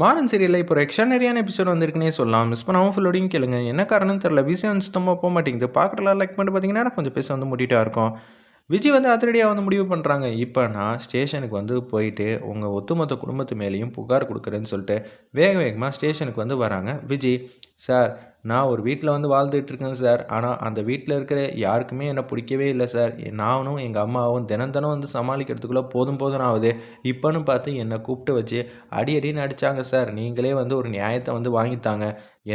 Modern சீரியலில் இப்போ எக்ஸ்ட்ரானரியான episode வந்திருக்குன்னே சொல்லலாம். மிஸ் பண்ணாமல் ஃபுல்லோடையும் கேளுங்க. என்ன காரணம் தெரில விஷயம் சுத்தமாக போக மாட்டேங்குது. பார்க்குறலாம் லைக் பண்ணிட்டு பார்த்தீங்கன்னா கொஞ்சம் பேச வந்து மூட்டிகிட்டா இருக்கும். விஜய் வந்து அதிரடியாக வந்து முடிவு பண்ணுறாங்க இப்போ நான் ஸ்டேஷனுக்கு வந்து போயிட்டு உங்கள் ஒத்துமொத்த குடும்பத்து மேலேயும் புகார் கொடுக்குறேன்னு சொல்லிட்டு வேக வேகமாக ஸ்டேஷனுக்கு வந்து வராங்க. விஜய் சார் நான் ஒரு வீட்டில் வந்து வாழ்ந்துட்டு இருக்கேன் சார். ஆனால் அந்த வீட்டில் இருக்கிற யாருக்குமே என்னை பிடிக்கவே இல்லை சார். நானும் எங்கள் அம்மாவும் தினம் தினம் வந்து சமாளிக்கிறதுக்குள்ளே போதும் போதும் ஆகுது. இப்போன்னு பார்த்து என்னை கூப்பிட்டு வச்சு அடி அடின்னு அடித்தாங்க சார். நீங்களே வந்து ஒரு நியாயத்தை வந்து வாங்கித்தாங்க.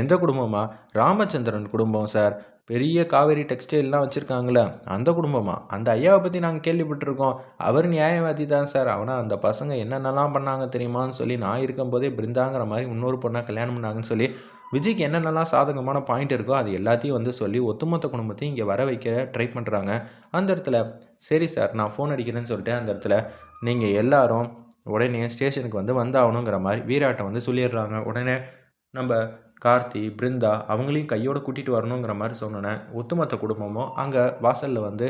எந்த குடும்பமா? ராமச்சந்திரன் குடும்பம் சார். பெரிய காவேரி டெக்ஸ்டைல்லாம் வச்சுருக்காங்களே அந்த குடும்பமா? அந்த ஐயாவை பற்றி நாங்கள் கேள்விப்பட்டிருக்கோம். அவர் நியாயவாதி தான் சார். ஆனால் அந்த பசங்க என்னென்னலாம் பண்ணாங்க தெரியுமான்னு சொல்லி நான் இருக்கும்போதே பிருந்தாங்கிற மாதிரி இன்னொரு பொண்ணாக கல்யாணம் பண்ணாங்கன்னு சொல்லி விஜய்க்கு என்னென்னலாம் சாதகமான பாயிண்ட் இருக்கோ அது எல்லாத்தையும் வந்து சொல்லி ஒட்டுமொத்த குடும்பத்தையும் இங்கே வர வைக்க ட்ரை பண்ணுறாங்க அந்த இடத்துல சரி சார் நான் ஃபோன் அடிக்கிறேன்னு சொல்லிட்டு அந்த இடத்துல நீங்கள் எல்லாரும் உடனே ஸ்டேஷனுக்கு வந்து வந்தாகணுங்கிற மாதிரி வீராட்டை வந்து சொல்லிடுறாங்க. உடனே நம்ம கார்த்தி பிருந்தா அவங்களையும் கையோடு கூட்டிகிட்டு வரணுங்கிற மாதிரி சொன்னோன்னே ஒட்டுமொத்த குடும்பமும் அங்கே வாசலில் வந்து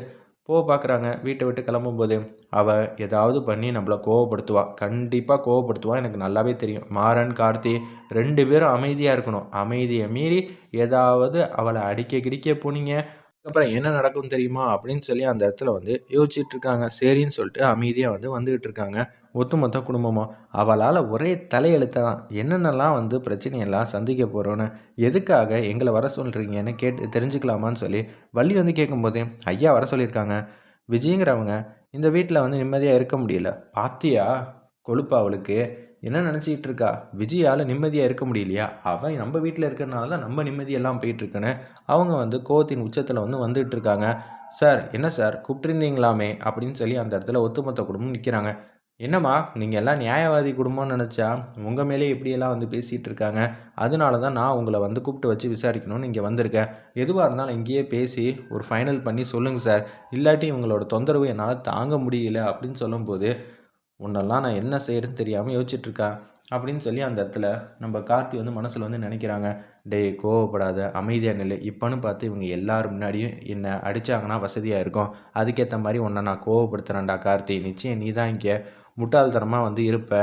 போக பார்க்குறாங்க வீட்டை விட்டு கிளம்பும்போது அவள் ஏதாவது பண்ணி நம்மளை கோவப்படுத்துவா. கண்டிப்பாக கோவப்படுத்துவா. எனக்கு நல்லாவே தெரியும். மாறன் கார்த்தி ரெண்டு பேரும் அமைதியாக இருக்கணும். அமைதியை மீறி ஏதாவது அவளை அடிக்க கிடிக்க போனீங்க. அதுக்கப்புறம் என்ன நடக்கும் தெரியுமா? அப்படின்னு சொல்லி அந்த இடத்துல வந்து யோசிச்சுட்டு இருக்காங்க. சரின்னு சொல்லிட்டு அமைதியாக வந்து வந்துகிட்டு இருக்காங்க. ஒட்டுமொத்த குடும்பமும். அவளால் ஒரே தலையெழுத்த தான் என்னென்னலாம் வந்து பிரச்சனையெல்லாம் சந்திக்க போகிறோன்னு எதுக்காக எங்களை வர சொல்கிறீங்கன்னு கேட்டு தெரிஞ்சுக்கலாமான்னு சொல்லி வள்ளி வந்து கேட்கும்போது ஐயா வர சொல்லியிருக்காங்க. விஜயங்கிறவங்க இந்த வீட்டில் வந்து நிம்மதியாக இருக்க முடியல. பாத்தியா? கொழுப்பு அவளுக்கு. என்ன நினச்சிக்கிட்டு இருக்கா விஜயால் நிம்மதியாக இருக்க முடியலையா? அவன் நம்ம வீட்டில் இருக்கிறனால தான் நம்ம நிம்மதியெல்லாம் போயிட்டுருக்குன்னு அவங்க வந்து கோவத்தின் உச்சத்தில் வந்து வந்துட்டு இருக்காங்க சார் என்ன சார்? கூப்பிட்டுருந்தீங்களாமே அப்படின்னு சொல்லி அந்த இடத்துல ஒத்துமொத்த குடும்பம் நிற்கிறாங்க என்னம்மா நீங்கள் எல்லாம் நியாயவாதி குடும்பம்னு நினச்சா உங்கள் மேலே எப்படியெல்லாம் வந்து பேசிகிட்டு இருக்காங்க அதனால தான் நான் உங்களை வந்து கூப்பிட்டு வச்சு விசாரிக்கணும்னு இங்கே வந்திருக்கேன். எதுவாக இருந்தாலும் இங்கேயே பேசி ஒரு ஃபைனல் பண்ணி சொல்லுங்கள் சார். இல்லாட்டி உங்களோட தொந்தரவு என்னால் தாங்க முடியல. அப்படின்னு சொல்லும்போது உன்னெல்லாம் நான் என்ன செய்யறதுன்னு தெரியாமல் யோசிச்சுட்ருக்கேன் அப்படின்னு சொல்லி அந்த இடத்துல நம்ம கார்த்தி வந்து மனசில் வந்து நினைக்கிறாங்க. டே கோவப்படாத அமைதியாக நிலை இப்போன்னு பார்த்து இவங்க எல்லாரும் முன்னாடியும் என்னை அடித்தாங்கன்னா வசதியாக இருக்கும். அதுக்கேற்ற மாதிரி உன்னை நான் கோவப்படுத்துகிறேன்டா கார்த்தி. நிச்சயம் நீ தான் இங்கே முட்டாள்தனமாக வந்து இருப்ப.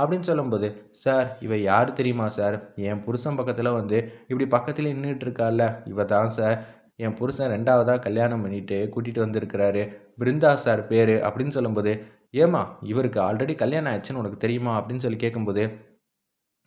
அப்படின்னு சொல்லும்போது சார் இவ யார் தெரியுமா சார்? என் புருஷன் பக்கத்தில் வந்து இப்படி பக்கத்தில் நின்றுட்டு இருக்கால இவ தான் சார். என் புருஷன் ரெண்டாவதாக கல்யாணம் பண்ணிட்டு கூட்டிகிட்டு வந்திருக்கிறாரு. பிருந்தா சார் பேர். அப்படின்னு சொல்லும்போது ஏமா இவருக்கு ஆல்ரெடி கல்யாணம் ஆயிடுச்சுன்னு உனக்கு தெரியுமா அப்படின்னு சொல்லி கேட்கும்போது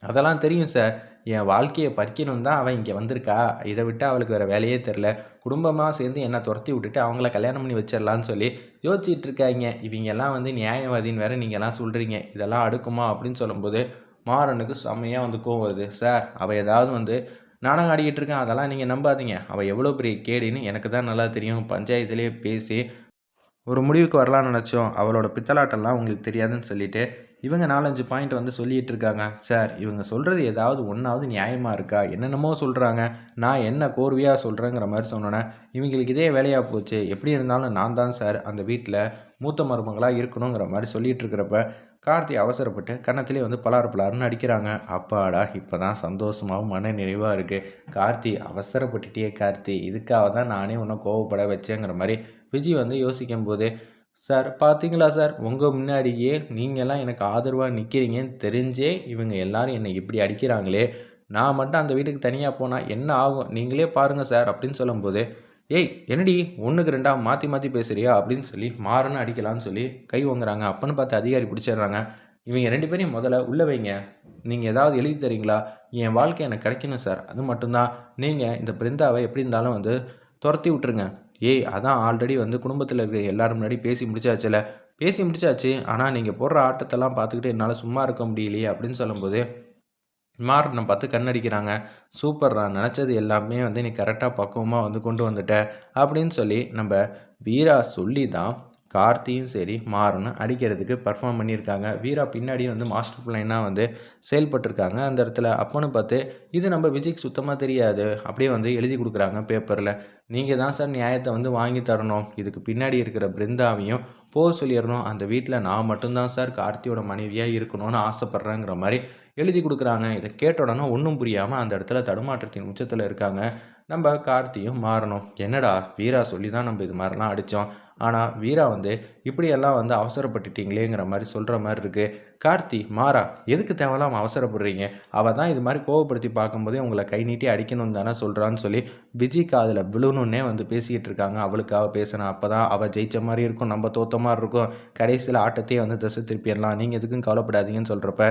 அதெல்லாம் தெரியும் சார் என் வாழ்க்கையை பறிக்கணும் தான் அவன் இங்கே வந்திருக்கா. இதை விட்டு அவளுக்கு வேறு வேலையே தெரில குடும்பமாக சேர்ந்து என்னை துரத்தி விட்டுட்டு அவங்கள கல்யாணம் பண்ணி வச்சிடலான்னு சொல்லி யோசிச்சுட்டு இருக்காங்க. இவங்கெல்லாம் வந்து நியாயவாதின்னு வேறு நீங்கள்லாம் சொல்கிறீங்க இதெல்லாம் அடுக்குமா? அப்படின்னு சொல்லும்போது மாறனுக்கு செம்மையாக வந்து கோவம் வருது. சார் அவள் ஏதாவது வந்து நானும் ஆடிக்கிட்டு இருக்கேன். அதெல்லாம் நீங்கள் நம்பாதீங்க. அவள் எவ்வளோ பெரிய கேடுன்னு எனக்கு தான் நல்லா தெரியும். பஞ்சாயத்துலேயே பேசி ஒரு முடிவுக்கு வரலான்னு நினச்சோம். அவளோட பித்தலாட்டெல்லாம் உங்களுக்கு தெரியாதுன்னு சொல்லிட்டு இவங்க நாலஞ்சு பாயிண்ட் வந்து சொல்லிகிட்டு இருக்காங்க சார் இவங்க சொல்கிறது ஏதாவது ஒன்றாவது நியாயமாக இருக்கா? என்னென்னமோ சொல்கிறாங்க நான் என்ன கோர்வையாக சொல்கிறேங்கிற மாதிரி சொன்னோன்னே இவங்களுக்கு இதே வேலையாக போச்சு. எப்படி இருந்தாலும் நான் தான் சார் அந்த வீட்டில் மூத்த மருமகளாக இருக்கணுங்கிற மாதிரி சொல்லிகிட்டு இருக்கிறப்ப கார்த்தி அவசரப்பட்டு கன்னத்திலே வந்து பலாறு பலாருன்னு அடிக்கிறாங்க. அப்பாடா இப்போ தான் சந்தோஷமாகவும் மன நிறைவாக இருக்குது கார்த்தி அவசரப்பட்டுட்டே கார்த்தி. இதுக்காக தான் நானே ஒன்றும் கோவப்பட வச்சேங்கிற மாதிரி விஜய் வந்து யோசிக்கும் போது சார் பார்த்தீங்களா சார்? உங்கள் முன்னாடியே நீங்கள்லாம் எனக்கு ஆதரவாக நிற்கிறீங்கன்னு தெரிஞ்சே இவங்க எல்லாரும் என்னை இப்படி அடிக்கிறாங்களே. நான் மட்டும் அந்த வீட்டுக்கு தனியாக போனால் என்ன ஆகும்? நீங்களே பாருங்கள் சார் அப்படின்னு சொல்லும்போது ஏய் என்னடி ஒன்றுக்கு ரெண்டாக மாற்றி மாற்றி பேசுகிறியா அப்படின்னு சொல்லி மாறன்னு அடிக்கலான்னு சொல்லி கை வாங்குறாங்க அப்பன்னு பார்த்து அதிகாரி பிடிச்சிடுறாங்க. இவங்க ரெண்டு பேரையும் முதல்ல உள்ளே வைங்க. நீங்கள் ஏதாவது எழுதி தரீங்களா? என் வாழ்க்கை எனக்கு கிடைக்கணும் சார். அது மட்டும்தான். நீங்கள் இந்த பிருந்தாவை எப்படி இருந்தாலும் வந்து துரத்தி விட்டுருங்க. ஏய் அதான் ஆல்ரெடி வந்து குடும்பத்தில் இருக்கிற எல்லோரும் முன்னாடி பேசி முடிச்சாச்சுல. பேசி முடிச்சாச்சு. ஆனால் நீங்கள் போடுற ஆட்டத்தெல்லாம் பார்த்துக்கிட்டு என்னால் சும்மா இருக்க முடியலையே அப்படின்னு சொல்லும்போது மாறனை பார்த்து கண்ணடிக்கிறாங்க. சூப்பர் நான் நினச்சது எல்லாமே வந்து நீ கரெக்டாக பக்குவமாக வந்து கொண்டு வந்துட்ட. அப்படின்னு சொல்லி நம்ம வீரா சொல்லி தான் கார்த்தியும் சரி மாறனும் அடிக்கிறதுக்கு பர்ஃபார்ம் பண்ணியிருக்காங்க. வீரா பின்னாடி வந்து மாஸ்டர் பிளானாக வந்து செயல்பட்டிருக்காங்க. அந்த இடத்துல அப்போன்னு பார்த்து இது நம்ம விஜய்க்கு சுத்தமாக தெரியாது. அப்படியே வந்து எழுதி கொடுக்குறாங்க பேப்பரில் நீங்கள் தான் சார் நியாயத்தை வந்து வாங்கி தரணும். இதுக்கு பின்னாடி இருக்கிற பிருந்தாவையும் போக சொல்லிடணும். அந்த வீட்டில் நான் மட்டும்தான் சார் கார்த்தியோட மனைவியாக இருக்கணும்னு ஆசைப்பட்றேங்கிற மாதிரி எழுதி கொடுக்குறாங்க. இதை கேட்ட உடனே ஒன்றும் புரியாமல் அந்த இடத்துல தடுமாற்றத்தின் உச்சத்தில் இருக்காங்க. நம்ம கார்த்தியும் மாறணும். என்னடா வீரா சொல்லி தான் நம்ம இது மாதிரிலாம் அடித்தோம் ஆனால் வீரா வந்து இப்படியெல்லாம் வந்து அவசரப்பட்டுட்டீங்களேங்கிற மாதிரி சொல்கிற மாதிரி இருக்குது கார்த்தி மாறா எதுக்கு தேவையில்லாமல் அவசரப்படுறீங்க? அவள் தான் இது மாதிரி கோவப்படுத்தி பார்க்கும்போதே உங்களை கை நீட்டி அடிக்கணும் தானே சொல்கிறான்னு சொல்லி விஜி காதில் விழுணுன்னே வந்து பேசிக்கிட்டு இருக்காங்க. அவளுக்காக பேசினா அப்போ தான் அவள் ஜெயிச்ச மாதிரி இருக்கும். நம்ம தோத்த மாதிரி இருக்கும். கடைசியில் ஆட்டத்தையே வந்து திசை திருப்பிடலாம். நீங்கள் எதுக்கும் கவலைப்படாதீங்கன்னு சொல்கிறப்ப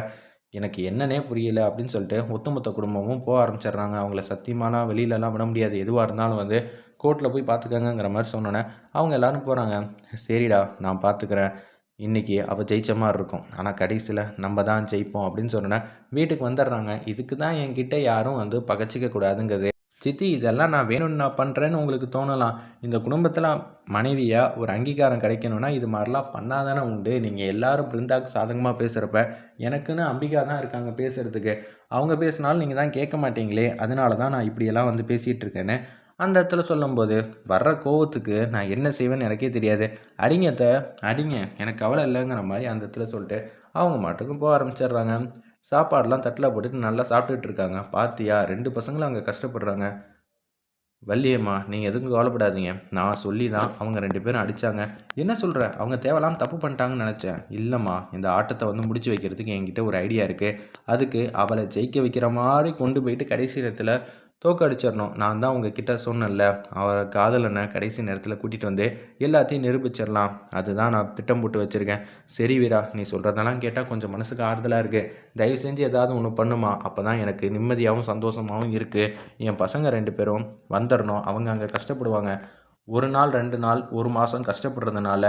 எனக்கு என்னன்னே புரியல அப்படின்னு சொல்லிட்டு ஒத்துமொத்த குடும்பமும் போக ஆரம்பிச்சிடுறாங்க. அவங்கள சத்தியமான வெளியிலலாம் விட முடியாது. எதுவாக இருந்தாலும் வந்து கோர்ட்டில் போய் பார்த்துக்கங்கிற மாதிரி சொன்னோன்னே அவங்க எல்லாரும் போகிறாங்க சரிடா நான் பார்த்துக்கிறேன் இன்றைக்கி அவள் ஜெயிச்ச மாதிரி இருக்கும். ஆனால் கடைசியில் நம்ம தான் ஜெயிப்போம் அப்படின்னு சொன்னோன்னே வீட்டுக்கு வந்துடுறாங்க. இதுக்கு தான் என்கிட்ட யாரும் வந்து பகச்சிக்க கூடாதுங்கிறது. சித்தி இதெல்லாம் நான் வேணும்னு நான் பண்ணுறேன்னு உங்களுக்கு தோணலாம். இந்த குடும்பத்தில் மனைவியாக ஒரு அங்கீகாரம் கிடைக்கணும்னா இது மாதிரிலாம் பண்ணாதானே உண்டு. நீங்கள் எல்லாரும் பிருந்தாக்கு சாதகமாக பேசுகிறப்ப எனக்குன்னு அம்பிகா தான் இருக்காங்க பேசுகிறதுக்கு அவங்க பேசினாலும் நீங்கள் தான் கேட்க மாட்டீங்களே. அதனால தான் நான் இப்படியெல்லாம் வந்து பேசிகிட்டு இருக்கேன்னு அந்த இடத்துல சொல்லும்போது வர்ற கோவத்துக்கு நான் என்ன செய்வேன்னு எனக்கே தெரியாது. அடிங்கத்த அடிங்க. எனக்கு கவலை இல்லைங்கிற மாதிரி அந்த இடத்துல சொல்லிட்டு அவங்க மாட்டுக்கும் போக ஆரம்பிச்சிடுறாங்க. சாப்பாடெலாம் தட்டில் போட்டுட்டு நல்லா சாப்பிட்டுட்டு இருக்காங்க. பாத்தியா ரெண்டு பசங்களும் அங்கே கஷ்டப்படுறாங்க. வள்ளியம்மா நீங்கள் எதுக்கும் கவலைப்படாதீங்க. நான் சொல்லி தான் அவங்க ரெண்டு பேரும் அடித்தாங்க என்ன சொல்கிற அவங்க தேவையில்லாமல் தப்பு பண்ணிட்டாங்கன்னு நினச்சேன். இல்லைம்மா இந்த ஆட்டத்தை வந்து முடிச்சு வைக்கிறதுக்கு என்கிட்ட ஒரு ஐடியா இருக்குது அதுக்கு அவளை ஜெயிக்க வைக்கிற மாதிரி கொண்டு போயிட்டு கடைசி நேரத்தில் தோக்கடிச்சிடணும் நான் தான் உங்ககிட்ட சொன்னேன்ல. அவரை காதலனை கடைசி நேரத்தில் கூட்டிகிட்டு வந்து எல்லாத்தையும் நிரூபிச்சிடலாம் அதுதான் நான் திட்டம் போட்டு வச்சுருக்கேன். சரி வீரா நீ சொல்கிறதெல்லாம் கேட்டால் கொஞ்சம் மனசுக்கு ஆறுதலாக இருக்குது தயவு செஞ்சு ஏதாவது ஒன்று பண்ணுமா? அப்போ தான் எனக்கு நிம்மதியாகவும் சந்தோஷமாகவும் இருக்குது என் பசங்க ரெண்டு பேரும் வந்துடணும் அவங்க அங்கே கஷ்டப்படுவாங்க. ஒரு நாள் ரெண்டு நாள் ஒரு மாதம் கஷ்டப்படுறதுனால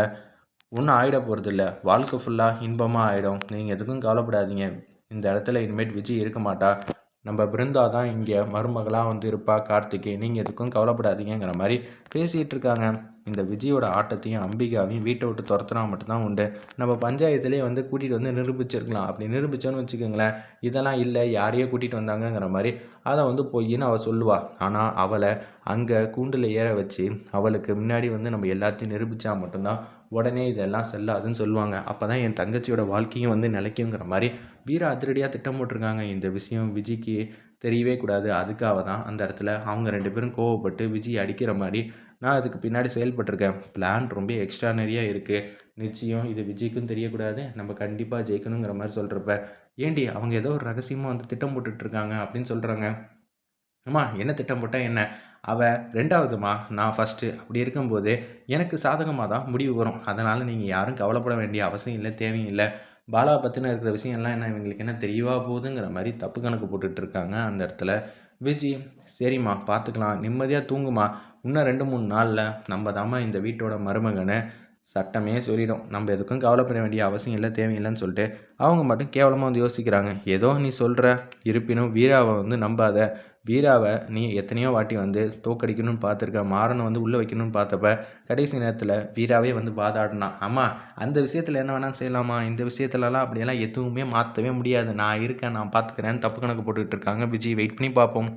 ஒன்றும் ஆகிட போகிறதில்ல வாழ்க்கை ஃபுல்லாக இன்பமாக ஆகிடும் நீங்கள் எதுக்கும் கவலைப்படாதீங்க. இந்த இடத்துல இனிமேட் விஜய் இருக்க மாட்டா. நம்ம பிருந்தா தான் இங்கே மருமகளாக வந்து இருப்பா கார்த்திகை நீங்கள் எதுக்கும் கவலைப்படாதீங்கிற மாதிரி பேசிகிட்டு இருக்காங்க. இந்த விஜயோட ஆட்டத்தையும் அம்பிகாவையும் வீட்டை விட்டு துரத்துனா மட்டும்தான் உண்டு. நம்ம பஞ்சாயத்துலேயே வந்து கூட்டிகிட்டு வந்து நிரூபிச்சிருக்கலாம். அப்படி நிரூபிச்சோன்னு வச்சுக்கோங்களேன் இதெல்லாம் இல்லை யாரையோ கூட்டிகிட்டு வந்தாங்கங்கிற மாதிரி அதை வந்து பொய்ன்னு அவள் சொல்லுவாள் ஆனால் அவளை அங்கே கூண்டில் ஏற வச்சு அவளுக்கு முன்னாடி வந்து நம்ம எல்லாத்தையும் நிரூபித்தா மட்டும்தான் உடனே இதெல்லாம் செல்லாதுன்னு சொல்லுவாங்க. அப்போ தான் என் தங்கச்சியோட வாழ்க்கையும் வந்து நிலைக்குங்கிற மாதிரி வீர அதிரடியாக திட்டம் போட்டிருக்காங்க. இந்த விஷயம் விஜய்க்கு தெரியவே கூடாது. அதுக்காக தான் அந்த இடத்துல அவங்க ரெண்டு பேரும் கோவப்பட்டு விஜய் அடிக்கிற மாதிரி நான் அதுக்கு பின்னாடி செயல்பட்டிருக்கேன். பிளான் ரொம்ப எக்ஸ்ட்ரானரியாக இருக்குது நிச்சயம் இது விஜய்க்கும் தெரியக்கூடாது. நம்ம கண்டிப்பாக ஜெயிக்கணுங்கிற மாதிரி சொல்கிறப்ப ஏண்டி அவங்க ஏதோ ஒரு ரகசியமாக வந்து திட்டம் போட்டுட்ருக்காங்க அப்படின்னு சொல்கிறாங்க அம்மா என்ன திட்டம் போட்டால் என்ன? அவள் ரெண்டாவதுமா? நான் ஃபஸ்ட்டு அப்படி இருக்கும்போது எனக்கு சாதகமாக தான் முடிவு வரும். அதனால் நீங்கள் யாரும் கவலைப்பட வேண்டிய அவசியம் இல்லை தேவையில்லை பாலா பற்றின இருக்கிற விஷயம்லாம் என்ன? இவங்களுக்கு என்ன தெரியவா போகுதுங்கிற மாதிரி தப்பு கணக்கு போட்டுட்ருக்காங்க அந்த இடத்துல. விஜி சரிம்மா பார்த்துக்கலாம் நிம்மதியாக தூங்குமா? இன்னும் ரெண்டு மூணு நாளில் நம்ம தாம்மா இந்த வீட்டோட மருமகனை சட்டமே சொல்லிடும். நம்ம எதுக்கும் கவலைப்பட வேண்டிய அவசியம் இல்லை தேவையில்லைன்னு சொல்லிட்டு அவங்க மட்டும் கேவலமாக வந்து யோசிக்கிறாங்க. ஏதோ நீ சொல்கிற இருப்பினும் வீராவை வந்து நம்பாத வீராவை நீ எத்தனையோ வாட்டி வந்து தோக்கடிக்கணும்னு பார்த்துருக்க மாறனை வந்து உள்ளே வைக்கணும்னு பார்த்தப்ப கடைசி நேரத்தில் வீராவே வந்து வாதாடினான் ஆமாம் அந்த விஷயத்தில் என்ன வேணாலும் செய்யலாமா? இந்த விஷயத்துலலாம் அப்படியெல்லாம் எதுவுமே மாற்றவே முடியாது. நான் இருக்கேன் நான் பார்த்துக்கிறேன்னு தப்பு கணக்கு போட்டுக்கிட்டு இருக்காங்க. விஜய் வெயிட் பண்ணி பார்ப்போம்.